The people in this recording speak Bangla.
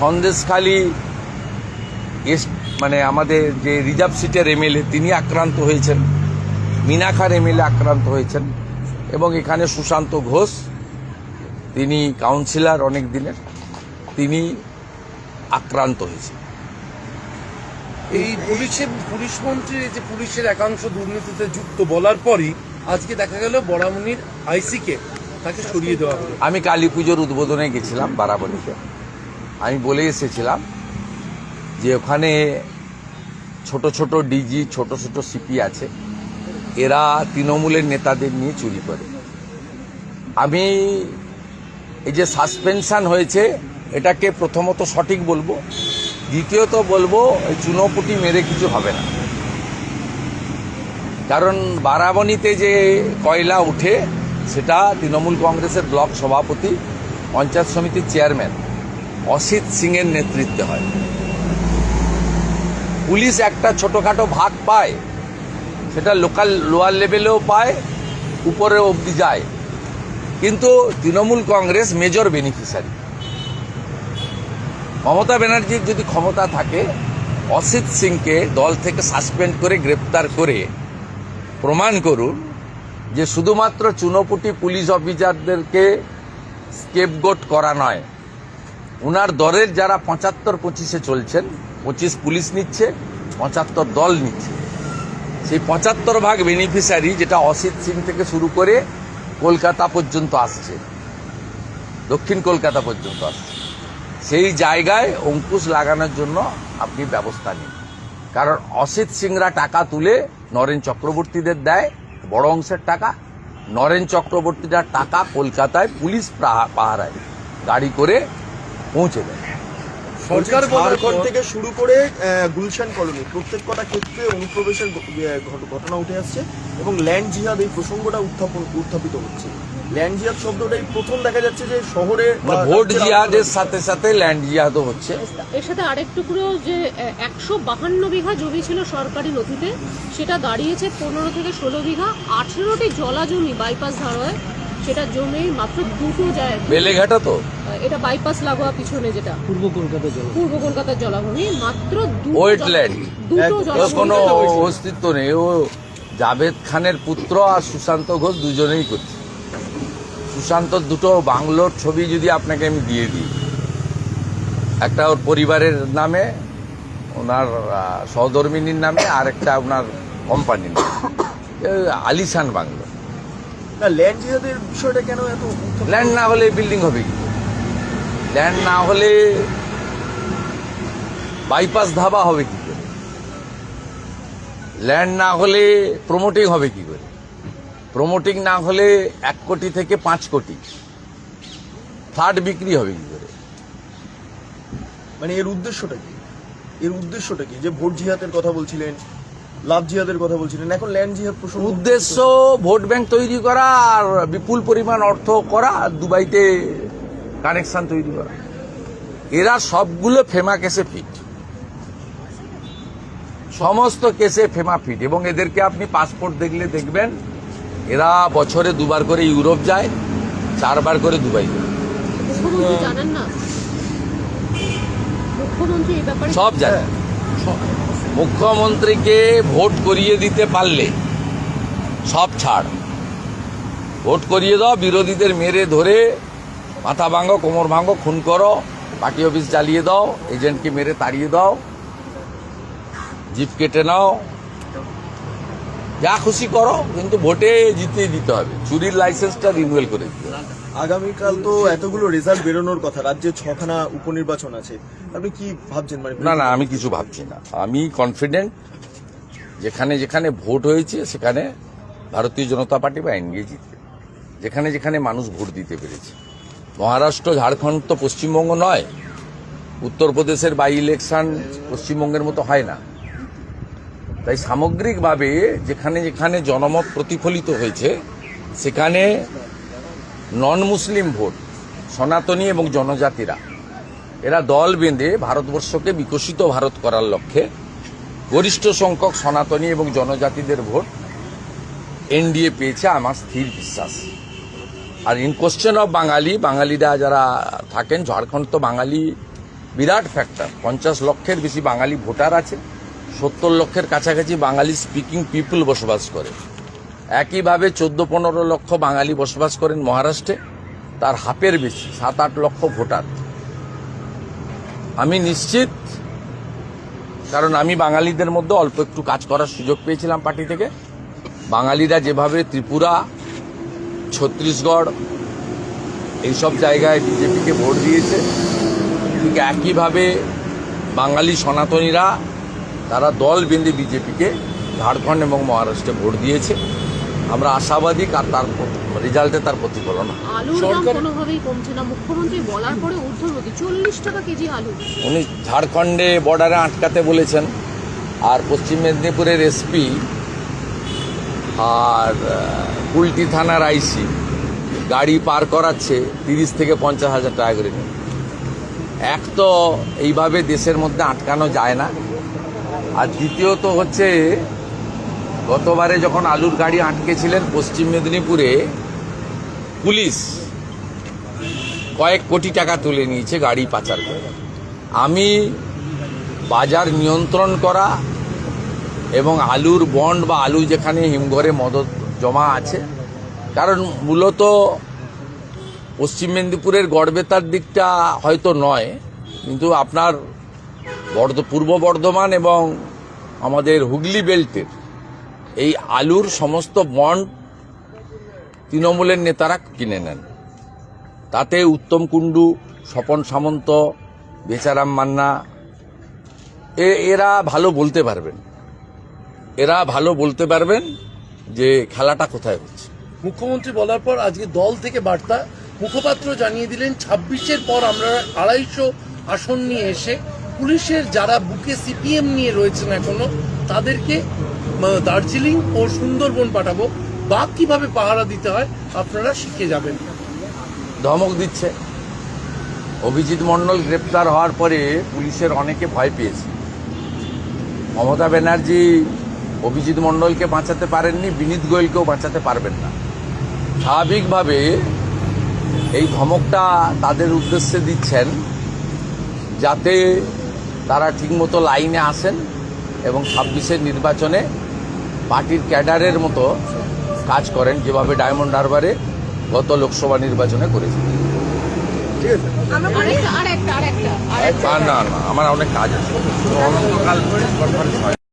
সন্দেশখালী এস মানে আমাদের যে রিজার্ভ সিটের এমএলএ তিনি আক্রান্ত হয়েছেন। মিনাখার এমএলএ আক্রান্ত হয়েছেন। এবং এখানে সুশান্ত ঘোষ তিনি কাউন্সিলর অনেক দিনের তিনি আক্রান্ত হয়েছেন। এই পুলিশের পুলিশ মন্ত্রী যে পুলিশের একাংশ দুর্নীতিতে যুক্ত বলার পরই আজকে দেখা গেল বরামনির আইসিকে তাকে সরিয়ে দেওয়া হলো। আমি কালী পুজোর উদ্বোধনে গেছিলাম বারাবণীতে আমি বলে এসেছিলাম যে ওখানে ছোট ছোট ডিজি ছোট ছোট সিপি আছে। এরা তৃণমূলের নেতাদের নিয়ে চুরি করে। আমি এই যে সাসপেনশন হয়েছে, এটাকে প্রথমত সঠিক বলব, দ্বিতীয়ত বলব, এই চুনোপুটি মেরে কিছু হবে না। কারণ বারাবণীতে যে কয়লা উঠে সেটা তৃণমূল কংগ্রেসের ব্লক সভাপতি, পঞ্চায়েত সমিতির চেয়ারম্যান। অসিত সিংয়ের নেতৃত্বে হয়। পুলিশ একটা ছোটখাটো ভাগ পায়, সেটা লোকাল লোয়ার লেভেলেও পায়, উপরে অবধি যায়। কিন্তু Trinamool Congress major beneficiary Mamata ব্যানার্জির যদি ক্ষমতা থাকে, অসিত সিংকে দল থেকে সাসপেন্ড করে গ্রেপ্তার করে প্রমাণ করুন যে শুধুমাত্র চুনোপুটি পুলিশ অফিসারদেরকে স্কেপগোট করা নয় উনার দলের যারা পঁচাত্তর পঁচিশে চলছেন, পঁচিশ পুলিশ নিচ্ছে, পঁচাত্তর দল নিচ্ছে। সেই পঁচাত্তর ভাগ বেনিফিশিয়ারি যেটা অসিত সিং থেকে শুরু করে কলকাতা পর্যন্ত আসছে। দক্ষিণ কলকাতা পর্যন্ত আসছে। সেই জায়গায় অঙ্কুশ লাগানোর জন্য আপনি ব্যবস্থা নিন। কারণ অসিত সিংরা টাকা তুলে নরেন চক্রবর্তীদের দেয়, বড় অংশের টাকা। নরেন চক্রবর্তীরা টাকা কলকাতায় পুলিশ পাহা- পাহারায়। গাড়ি করে পৌঁছে দেয় সরকার বলার থেকে শুরু করে গুলশান কলোনি প্রত্যেক কটা ক্ষেত্রে অনুপ্রবেশের ঘট- ঘটনা উঠে আসছে এবং ল্যান্ড জিহাদ এই প্রসঙ্গটা উত্থাপন উত্থাপিত হচ্ছে। ল্যান্ড জিহাদ শব্দটাই প্রথম দেখা যাচ্ছে যে শহরে মানে ভোট জিহাদের সাথে সাথে ল্যান্ড জিহাদও হচ্ছে। এর সাথে আরেকটুকুরো যে একশো বাহান্ন বিঘা জমি ছিল সরকারি নথিতে সেটা দাঁড়িয়েছে পনেরো থেকে ষোলো বিঘা। আঠেরোটি জলা জমি বাইপাস ধারায় সেটা জমি মাত্র দুটো যায়। বেলেঘাটা তো? এটা বাইপাস লাগোয়া পিছনে যেটা। পূর্ব কলকাতা জল পূর্ব কলকাতার জলাভূমি মাত্র দুটো ওয়েটল্যান্ড। দুটো কোনো অস্তিত্ব নেই। ও জাভেদ খানের পুত্র আর সুশান্ত ঘোষ দুজনেই করছে। সুশান্তর দুটো বাংলোর ছবি যদি আপনাকে আমি দিয়ে দিই। একটা ওর পরিবারের নামে ওনার সহধর্মিনীর নামে আর একটা ওনার কোম্পানির নামে। আলিশান বাংলো। না ল্যান্ড জিহাদের বিষয়টা কেন এত ল্যান্ড না হলে বিল্ডিং হবে কি? ল্যান্ড না হলে বাইপাস ধাবা হবে কি করে? ল্যান্ড না হলে প্রমোটিং হবে কি করে? প্রমোটিং না হলে এক কোটি থেকে পাঁচ কোটি। ফ্ল্যাট বিক্রি হবে কি করে? মানে এর উদ্দেশ্যটা কি? এর উদ্দেশ্যটা কি? যে ভোট জিহাদের কথা বলছিলেন লাভ জিহাদের কথা বলছিলেন এখন ল্যান্ড জিহাদ প্রসঙ্গ উদ্দেশ্য ভোট ব্যাংক তৈরি করা আর বিপুল পরিমাণ অর্থ করা আর দুবাইতে কানেকশন তৈরি করা। এরা সবগুলো ফেমা কেসে ফিট। সমস্ত কেসে ফেমা ফিট। এবং এদেরকে আপনি পাসপোর্ট দেখলে দেখবেন এরা বছরে দুবার করে ইউরোপ যায় চারবার করে দুবাই যায়। মুখ্যমন্ত্রী জানেন মুখ্যমন্ত্রীকে ভোট করিয়ে দিতে পারলে সব ছাড়। ভোট করিয়ে দাও, বিরোধীদের মেরে ধরে মাথা ভাঙো, কোমর ভাঙো, খুন করো পার্টি অফিস জ্বালিয়ে দাও, এজেন্টকে মেরে তাড়িয়ে দাও, জিপ কেটে নাও যা খুশি করো কিন্তু ভোটে জিতিয়ে দিতে হবে। চুরির লাইসেন্সটা রিনুয়েল করে দিতে হবে। আগামীকাল তো এতগুলো রেজাল্ট বেরোনোর কথা রাজ্যে ছখানা উপনির্বাচন আছে। আপনি কি ভাবছেন? মানে না না আমি কিছু ভাবছি না। আমি কনফিডেন্ট যেখানে যেখানে ভোট হয়েছে সেখানে ভারতীয় জনতা পার্টি বা এনডিএ জিতবে। যেখানে যেখানে মানুষ ভোট দিতে পেরেছে। মহারাষ্ট্র ঝাড়খণ্ড তো পশ্চিমবঙ্গ নয়। উত্তরপ্রদেশের বাই ইলেকশন পশ্চিমবঙ্গের মতো হয় না। তাই সামগ্রিকভাবে যেখানে যেখানে জনমত প্রতিফলিত হয়েছে, সেখানে নন মুসলিম ভোট, সনাতনী এবং জনজাতিরা, এরা দল বেঁধে ভারতবর্ষকে বিকশিত ভারত করার লক্ষ্যে গরিষ্ঠ সংখ্যক সনাতনী এবং জনজাতিদের ভোট এনডিএ পেয়েছে আমার স্থির বিশ্বাস। আর ইন কোশ্চেন অফ বাঙালি বাঙালিরা যারা থাকেন, ঝাড়খণ্ড তো বাঙালি বিরাট ফ্যাক্টর পঞ্চাশ লক্ষের বেশি বাঙালি ভোটার আছে। সত্তর লক্ষের কাছাকাছি বাঙালি স্পিকিং পিপল বসবাস করে। একইভাবে চোদ্দ পনেরো লক্ষ বাঙালি বসবাস করেন মহারাষ্ট্রে। তার হাফের বেশি, সাত আট লক্ষ ভোটার। আমি নিশ্চিত, কারণ আমি বাঙালিদের মধ্যে অল্প একটু কাজ করার সুযোগ পেয়েছিলাম পার্টি থেকে। বাঙালিরা যেভাবে ত্রিপুরা, ছত্তিশগড়, এইসব জায়গায় বিজেপিকে ভোট দিয়েছে, ঠিক একইভাবে বাঙালি সনাতনীরা তারা দল বেঁধে বিজেপিকে ঝাড়খণ্ড এবং মহারাষ্ট্রে ভোট দিয়েছে। আমরা আশাবাদী আর তার রেজাল্টে তার প্রতিফলন হবে। আলুর দাম সরকার- কোনোভাবেই কমছে না। মুখ্যমন্ত্রী বলার পরে ঊর্ধ্বগতি চল্লিশ টাকা কেজি আলু। উনি ঝাড়খণ্ডে বর্ডারে আটকাতে বলেছেন। আর পশ্চিম মেদিনীপুরের এসপি আর কুলটি থানার আইসি গাড়ি পার করাচ্ছে তিরিশ থেকে পঞ্চাশ হাজার টাকা করে। এক তো এইভাবে দেশের মধ্যে আটকানো যায় না। আর দ্বিতীয়ত হচ্ছে, গতবারে যখন আলুর গাড়ি আটকেছিলেন পশ্চিম মেদিনীপুরে, পুলিশ কয়েক কোটি টাকা তুলে নিয়েছে গাড়ি পাচার করে। আমি বাজার নিয়ন্ত্রণ করা এবং আলুর বন্ড বা আলু যেখানে হিমঘরে মদত জমা আছে, কারণ মূলত পশ্চিম মেদিনীপুরের গড়বেতার দিকটা হয়তো নয়, কিন্তু আপনার বর্ধ, পূর্ব বর্ধমান এবং আমাদের হুগলি বেল্টের এই আলুর সমস্ত বন্ড তৃণমূলের নেতারা কিনে নেন। তাতে উত্তম কুণ্ডু, স্বপন সামন্ত, বেচারাম মান্না, এ- এরা ভালো বলতে পারবেন। এরা ভালো বলতে পারবেন যে খেলাটা কোথায় হচ্ছে। মুখ্যমন্ত্রী বলার পর আজকে দল থেকে বার্তা, মুখপাত্র জানিয়ে দিলেন, ছাব্বিশের পর আমরা আড়াইশো আসন নিয়ে এসে পুলিশের যারা বুকে সিপিএম নিয়ে রয়েছেন এখনও, তাদেরকে দার্জিলিং ও সুন্দরবন পাঠাবো। বা কীভাবে পাহারা দিতে হয়, আপনারা শিখে যাবেন। ধমক দিচ্ছে। অভিজিৎ মণ্ডল গ্রেপ্তার হওয়ার পরে পুলিশের অনেকে ভয় পেয়েছে। মমতা ব্যানার্জি অভিজিৎ মণ্ডলকে বাঁচাতে পারেননি, বিনীত গোয়েলকেও বাঁচাতে পারবেন না। স্বাভাবিকভাবে এই ধমকটা তাদের উদ্দেশ্যে দিচ্ছেন, যাতে তারা ঠিকমতো লাইনে আসেন এবং ছাব্বিশের নির্বাচনে পার্টির ক্যাডারের মতো কাজ করেন যেভাবে ডায়মন্ড হারবারে গত লোকসভা নির্বাচনে করেছেন না না না আমার অনেক কাজ আছে। অনন্তকাল কনফারেন্স হয়